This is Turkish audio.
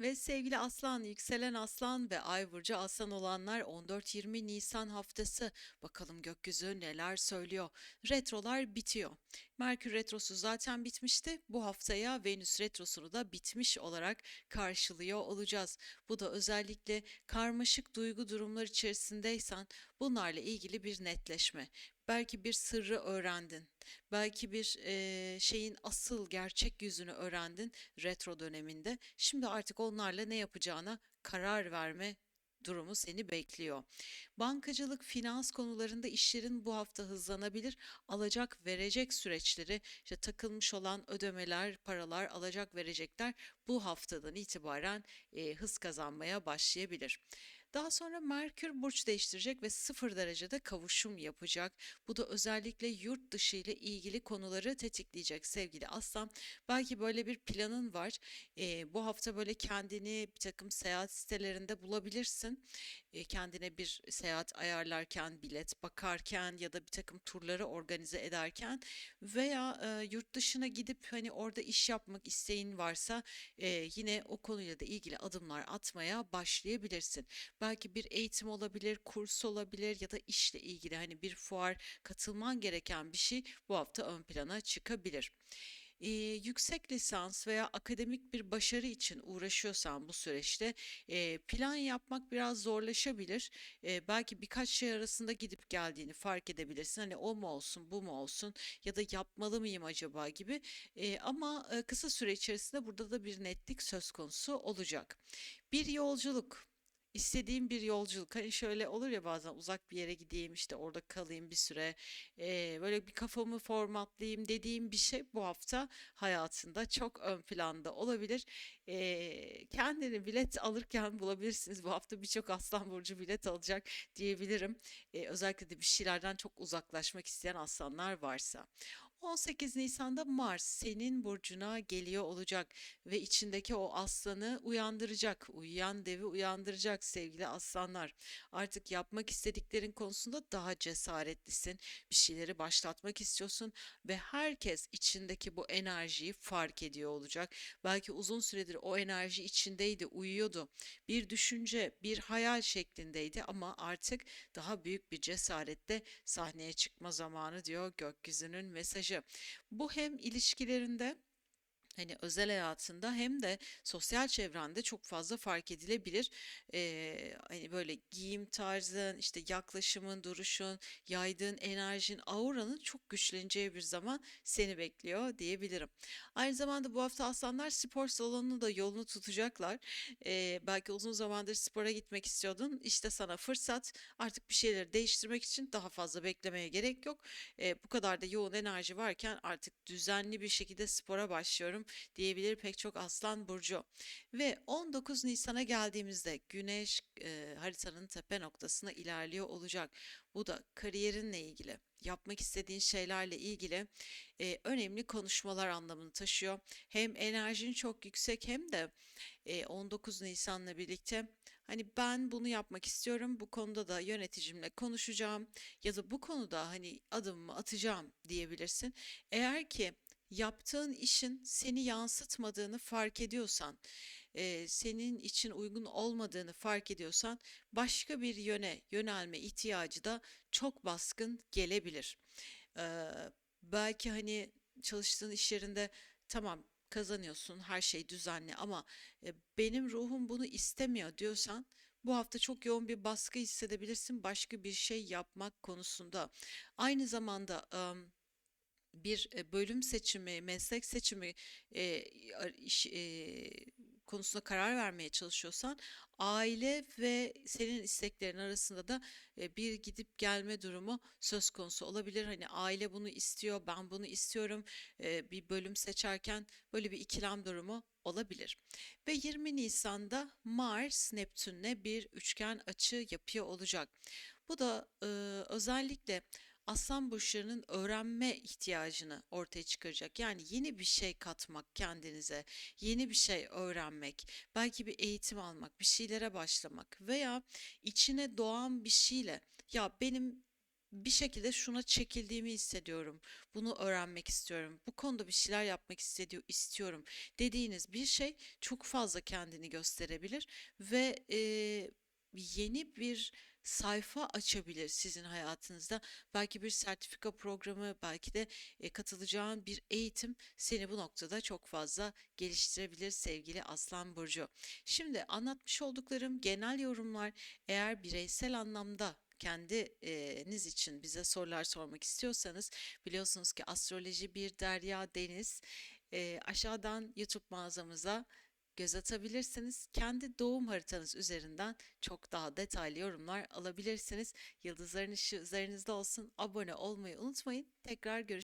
Ve sevgili Aslan, yükselen Aslan ve Ay burcu Aslan olanlar 14-20 Nisan haftası bakalım gökyüzü neler söylüyor. Retrolar bitiyor. Merkür retrosu zaten bitmişti. Bu haftaya Venüs retrosunu da bitmiş olarak karşılıyor olacağız. Bu da özellikle karmaşık duygu durumlar içerisindeysen bunlarla ilgili bir netleşme. Belki bir sırrı öğrendin. Belki bir eee, şeyin asıl gerçek yüzünü öğrendin retro döneminde. Şimdi artık onlarla ne yapacağına karar verme durumu seni bekliyor. Bankacılık, finans konularında işlerin bu hafta hızlanabilir. Alacak verecek süreçleri, işte takılmış olan ödemeler, paralar, alacak verecekler bu haftadan itibaren e, hız kazanmaya başlayabilir. Daha sonra Merkür burç değiştirecek ve sıfır derecede kavuşum yapacak. Bu da özellikle yurt dışı ile ilgili konuları tetikleyecek sevgili Aslan. Belki böyle bir planın var. Ee, bu hafta böyle kendini bir takım seyahat sitelerinde bulabilirsin. Ee, kendine bir seyahat ayarlarken, bilet bakarken ya da bir takım turları organize ederken veya e, yurt dışına gidip hani orada iş yapmak isteğin varsa e, yine o konuyla da ilgili adımlar atmaya başlayabilirsin. Belki bir eğitim olabilir, kurs olabilir ya da işle ilgili hani bir fuar katılman gereken bir şey bu hafta ön plana çıkabilir. Ee, yüksek lisans veya akademik bir başarı için uğraşıyorsan bu süreçte e, plan yapmak biraz zorlaşabilir. E, belki birkaç şey arasında gidip geldiğini fark edebilirsin. Hani o mu olsun, bu mu olsun ya da yapmalı mıyım acaba gibi. E, ama e, kısa süre içerisinde burada da bir netlik söz konusu olacak. Bir yolculuk. İstediğim bir yolculuk. Hani şöyle olur ya bazen uzak bir yere gideyim işte orada kalayım bir süre. Eee, böyle bir kafamı formatlayayım dediğim bir şey bu hafta hayatında çok ön planda olabilir. Eee, kendini bilet alırken bulabilirsiniz. Bu hafta birçok Aslan Burcu bilet alacak diyebilirim. Eee, özellikle de bir şeylerden çok uzaklaşmak isteyen aslanlar varsa. 18 Nisan'da Mars senin burcuna geliyor olacak ve içindeki o aslanı uyandıracak. Uyuyan devi uyandıracak sevgili aslanlar. Artık yapmak istediklerin konusunda daha cesaretlisin. Bir şeyleri başlatmak istiyorsun ve herkes içindeki bu enerjiyi fark ediyor olacak. Belki uzun süredir o enerji içindeydi, uyuyordu. Bir düşünce, bir hayal şeklindeydi ama artık daha büyük bir cesaretle sahneye çıkma zamanı diyor gökyüzünün mesajı. Bu hem ilişkilerinde Hani özel hayatında hem de sosyal çevrende çok fazla fark edilebilir. Ee, hani böyle giyim tarzın, işte yaklaşımın, duruşun, yaydığın enerjin, auranın çok güçleneceği bir zaman seni bekliyor diyebilirim. Aynı zamanda bu hafta aslanlar spor salonunu da yolunu tutacaklar. Ee, belki uzun zamandır spora gitmek istiyordun. İşte sana fırsat. Artık bir şeyleri değiştirmek için daha fazla beklemeye gerek yok. Ee, bu kadar da yoğun enerji varken artık düzenli bir şekilde spora başlıyorum diyebilir pek çok Aslan Burcu. Ve 19 Nisan'a geldiğimizde Güneş e, haritanın tepe noktasına ilerliyor olacak. Bu da kariyerinle ilgili, yapmak istediğin şeylerle ilgili e, önemli konuşmalar anlamını taşıyor. Hem enerjin çok yüksek hem de e, 19 Nisan'la birlikte hani ben bunu yapmak istiyorum, bu konuda da yöneticimle konuşacağım ya da bu konuda hani adımımı atacağım diyebilirsin. Eğer ki yaptığın işin seni yansıtmadığını fark ediyorsan, eee, senin için uygun olmadığını fark ediyorsan, başka bir yöne yönelme ihtiyacı da çok baskın gelebilir. Eee, belki hani çalıştığın iş yerinde tamam kazanıyorsun, her şey düzenli ama e, benim ruhum bunu istemiyor diyorsan, bu hafta çok yoğun bir baskı hissedebilirsin başka bir şey yapmak konusunda. Aynı zamanda, bir e, bölüm seçimi, meslek seçimi e, iş, e, konusunda karar vermeye çalışıyorsan aile ve senin isteklerin arasında da e, bir gidip gelme durumu söz konusu olabilir. Hani aile bunu istiyor, ben bunu istiyorum. E, bir bölüm seçerken böyle bir ikilem durumu olabilir. Ve 20 Nisan'da Mars Neptün'le bir üçgen açı yapıyor olacak. Bu da e, özellikle aslan burçlarının öğrenme ihtiyacını ortaya çıkaracak. Yani yeni bir şey katmak kendinize, yeni bir şey öğrenmek, belki bir eğitim almak, bir şeylere başlamak veya içine doğan bir şeyle ya benim bir şekilde şuna çekildiğimi hissediyorum. Bunu öğrenmek istiyorum. Bu konuda bir şeyler yapmak istediyor, istiyorum dediğiniz bir şey çok fazla kendini gösterebilir ve eee, yeni bir sayfa açabilir sizin hayatınızda. Belki bir sertifika programı, belki de e, katılacağın bir eğitim seni bu noktada çok fazla geliştirebilir sevgili Aslan Burcu. Şimdi anlatmış olduklarım genel yorumlar. Eğer bireysel anlamda kendiniz için bize sorular sormak istiyorsanız biliyorsunuz ki astroloji bir derya deniz. E, aşağıdan YouTube mağazamıza göz atabilirsiniz. Kendi doğum haritanız üzerinden çok daha detaylı yorumlar alabilirsiniz. Yıldızların ışığı üzerinizde olsun. Abone olmayı unutmayın. Tekrar görüşürüz.